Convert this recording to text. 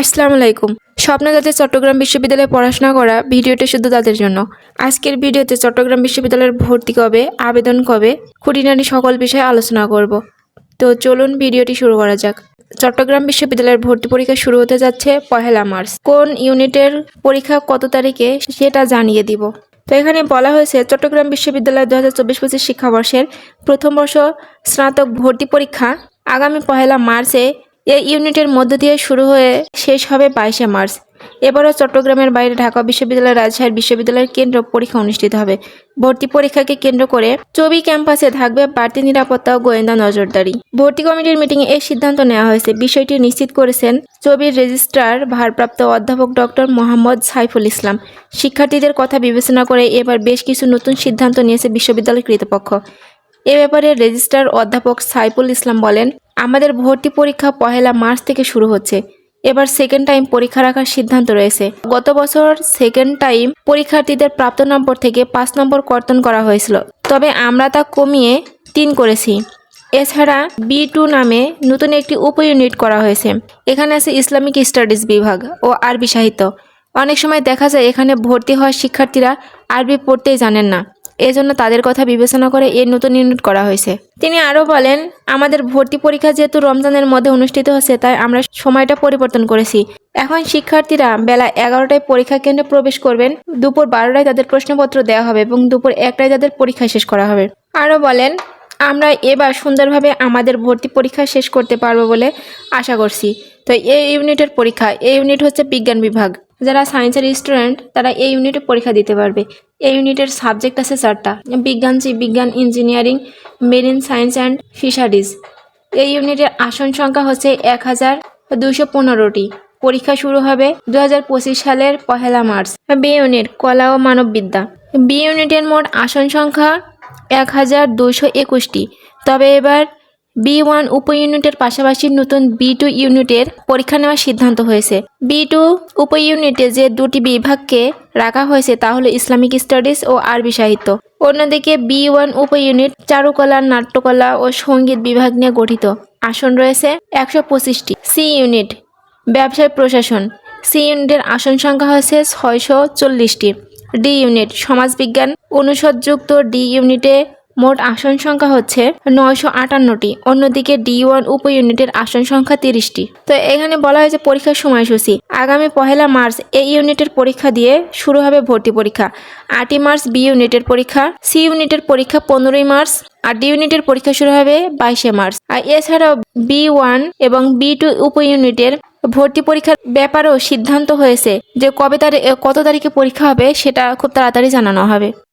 আসসালামু আলাইকুম। স্বপ্ন যাতে চট্টগ্রাম বিশ্ববিদ্যালয়ে পড়াশোনা করা ভিডিওটি শুধু তাদের জন্য। আজকের ভিডিওতে চট্টগ্রাম বিশ্ববিদ্যালয়ের ভর্তি কবে, আবেদন কবে, খুঁটিনাটি সকল বিষয়ে আলোচনা করব। তো চলুন ভিডিওটি শুরু করা যাক। চট্টগ্রাম বিশ্ববিদ্যালয়ের ভর্তি পরীক্ষা শুরু হতে যাচ্ছে পহেলা মার্চ। কোন ইউনিটের পরীক্ষা কত তারিখে, সেটা জানিয়ে দিব। তো এখানে বলা হয়েছে, চট্টগ্রাম বিশ্ববিদ্যালয় দু হাজার চব্বিশ পঁচিশ শিক্ষাবর্ষের প্রথম বর্ষ স্নাতক ভর্তি পরীক্ষা আগামী পহেলা মার্চে এই ইউনিটের মধ্য দিয়ে শুরু হয়ে শেষ হবে বাইশে মার্চ। এবারও চট্টগ্রামের বাইরে ঢাকা বিশ্ববিদ্যালয় রাজশাহী বিশ্ববিদ্যালয়ের কেন্দ্র পরীক্ষা অনুষ্ঠিত হবে। ভর্তি পরীক্ষাকে কেন্দ্র করে চবি ক্যাম্পাসে থাকবে বাড়তি নিরাপত্তা ও গোয়েন্দা নজরদারি। ভর্তি কমিটির মিটিংয়ে এই সিদ্ধান্ত নেওয়া হয়েছে। বিষয়টি নিশ্চিত করেছেন চবির রেজিস্ট্রার ভারপ্রাপ্ত অধ্যাপক ডক্টর মোহাম্মদ সাইফুল ইসলাম। শিক্ষার্থীদের কথা বিবেচনা করে এবার বেশ কিছু নতুন সিদ্ধান্ত নিয়েছে বিশ্ববিদ্যালয় কর্তৃপক্ষ। এ ব্যাপারে রেজিস্ট্রার অধ্যাপক সাইফুল ইসলাম বলেন আমাদের ভর্তি পরীক্ষা পহেলা মার্চ থেকে শুরু হচ্ছে। এবার সেকেন্ড টাইম পরীক্ষা রাখার সিদ্ধান্ত রয়েছে। গত বছর সেকেন্ড টাইম পরীক্ষার্থীদের প্রাপ্ত নম্বর থেকে পাঁচ নম্বর কর্তন করা হয়েছিল। তবে আমরা তা কমিয়ে তিন করেছি। এছাড়া বি টু নামে নতুন একটি উপ ইউনিট করা হয়েছে। এখানে আছে ইসলামিক স্টাডিজ বিভাগ ও আরবি সাহিত্য। অনেক সময় দেখা যায় এখানে ভর্তি হওয়া শিক্ষার্থীরা আরবি পড়তেই জানেন না। এজন্য তাদের কথা বিবেচনা করে এই নতুন ইউনিট করা হয়েছে। তিনি আরও বলেন, আমাদের ভর্তি পরীক্ষা যেহেতু রমজানের মধ্যে অনুষ্ঠিত হচ্ছে, তাই আমরা সময়টা পরিবর্তন করেছি। এখন শিক্ষার্থীরা বেলা এগারোটায় পরীক্ষা কেন্দ্রে প্রবেশ করবেন, দুপুর বারোটায় তাদের প্রশ্নপত্র দেওয়া হবে এবং দুপুর একটায় তাদের পরীক্ষা শেষ করা হবে। আরও বলেন, আমরা এবার সুন্দরভাবে আমাদের ভর্তি পরীক্ষা শেষ করতে পারব বলে আশা করছি। তো এই ইউনিটের পরীক্ষা এই ইউনিট হচ্ছে বিজ্ঞান বিভাগ। যারা সায়েন্সের স্টুডেন্ট তারা এই ইউনিটে পরীক্ষা দিতে পারবে। এই ইউনিটের সাবজেক্ট আছে চারটা বিজ্ঞান জীববিজ্ঞান engineering marine science and fisheries এই ইউনিটের আসন সংখ্যা হচ্ছে এক হাজার দুশো পনেরোটি। পরীক্ষা শুরু হবে দু হাজার পঁচিশ সালের পহেলা মার্চ। বি ইউনিট কলা ও মানববিদ্যা বি ইউনিটের মোট আসন সংখ্যা এক হাজার দুশো একুশটি। তবে এবার বি ওয়ান উপ ইউনিটের পাশাপাশি নতুন বি টু ইউনিটের পরীক্ষা নেওয়ার সিদ্ধান্ত হয়েছে। বি টু উপ ইউনিটে যে দুটি বিভাগকে রাখা হয়েছে তা হলো ইসলামিক স্টাডিজ ও আরবি সাহিত্য। অন্যদিকে বি ওয়ান উপ ইউনিট চারুকলা, নাট্যকলা ও সংগীত বিভাগ নিয়ে গঠিত। আসন রয়েছে একশো পঁচিশটি। সি ইউনিট, ব্যবসায় প্রশাসন। সি ইউনিটের আসন সংখ্যা হয়েছে ছয়শো চল্লিশটি। ডি ইউনিট, সমাজবিজ্ঞান। অনুষদযুক্ত ডি ইউনিটে মোট আসন সংখ্যা হচ্ছে নয়শো আটান্নটি, অন্যদিকে ডি ওয়ান উপ ইউনিটের আসন সংখ্যা তিরিশটি। তো এখানে বলা হয়েছে পরীক্ষার সময়সূচি। আগামী পহেলা মার্চ এই ইউনিটের পরীক্ষা দিয়ে শুরু হবে ভর্তি পরীক্ষা। আটই মার্চ বি ইউনিটের পরীক্ষা, সি ইউনিটের পরীক্ষা পনেরোই মার্চ, আর ডি ইউনিটের পরীক্ষা শুরু হবে বাইশে মার্চ। আর এছাড়াও বি ওয়ান এবং বি টু উপ ইউনিটের ভর্তি পরীক্ষার ব্যাপারেও সিদ্ধান্ত হয়েছে যে কবে তারিখ কত তারিখে পরীক্ষা হবে সেটা খুব তাড়াতাড়ি জানানো হবে।